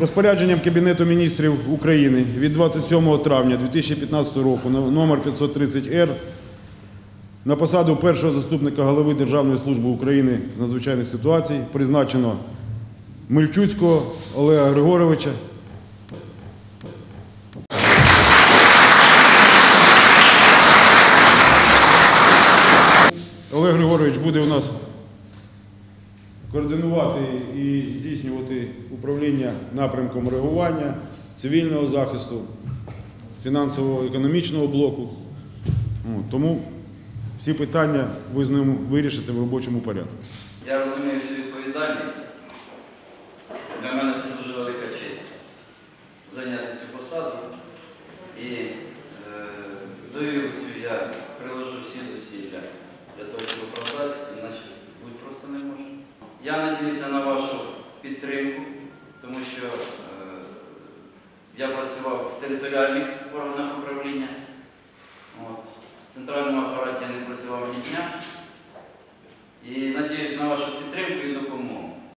Розпорядженням Кабінету міністрів України від 27 травня 2015 року но- номер 530-Р на посаду першого заступника голови Державної служби України з надзвичайних ситуацій призначено Мельчуцького Олега Григоровича. Олег Григорович буде у нас координувати і здійснювати управління напрямком реагування, цивільного захисту, фінансово-економічного блоку. Тому всі питання ви з ним вирішите в робочому порядку. Я розумію всю відповідальність. Для мене це дуже велика честь зайняти цю посаду. І е, довіру цю я приложу всі Я надіюся на вашу підтримку, тому що е, я працював в територіальних органах управління. От. В центральному апараті я не працював ні дня. І надіюсь на вашу